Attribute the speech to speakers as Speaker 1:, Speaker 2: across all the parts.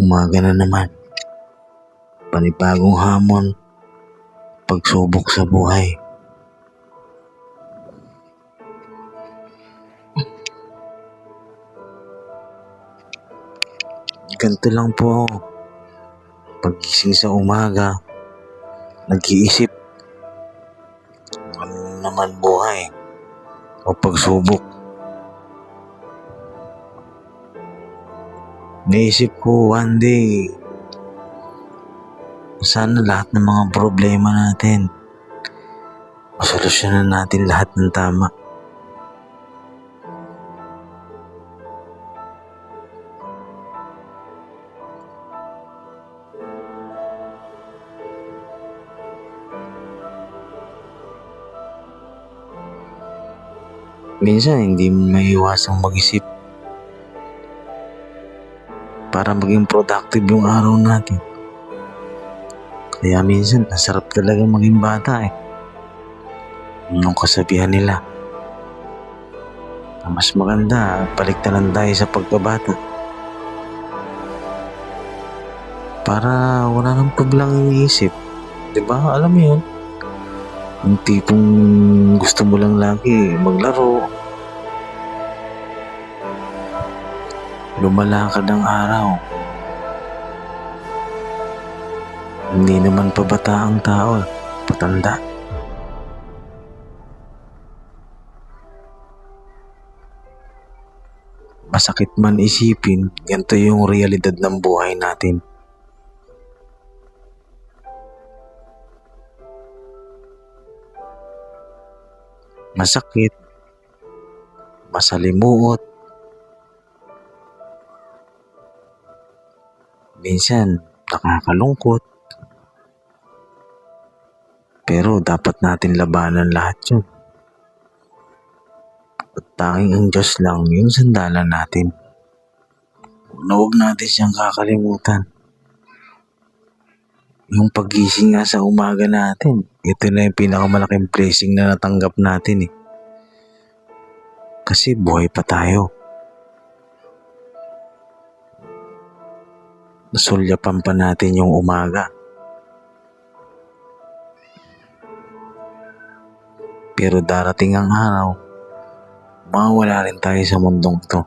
Speaker 1: Umaga na naman. Panibagong hamon. Pagsubok sa buhay. Ganito lang po ako. Paggising sa umaga, nag-iisip. Ano naman buhay? O pagsubok. Naisip ko one day, sana lahat ng mga problema natin, masolusyonan natin lahat ng tama. Minsan hindi mo maiwasang mag-isip para maging productive yung araw natin. Kaya minsan, nasarap talaga maging bata eh. Yung kasabihan nila. na Mas maganda, balik na lang tayo sa pagkabata. Para wala nang paglang iniisip. Di ba? Alam mo yun? Yung tipong gusto mo lang lagi maglaro. Lumalakad ang araw. Hindi naman pabata ang tao, patanda. Masakit man isipin, ganito yung realidad ng buhay natin. Masakit, masalimuot, minsan nakakalungkot. Pero dapat natin labanan lahat yun. At tanging ang Diyos lang yung sandalan natin. Na huwag natin siyang kakalimutan. Yung pagising nga sa umaga natin, ito na yung pinakamalaking blessing na natanggap natin eh. Kasi buhay pa tayo. Nasulyapan pa natin yung umaga. Pero darating ang araw, mawawala rin tayo sa mundong to.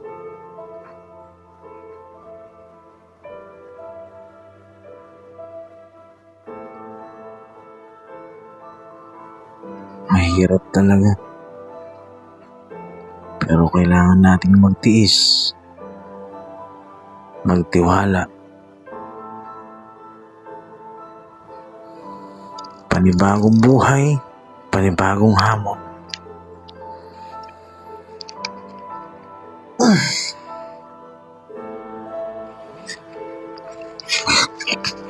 Speaker 1: Mahirap talaga. Pero kailangan nating magtiis. Magtiwala. Panibagong buhay, panibagong hamon.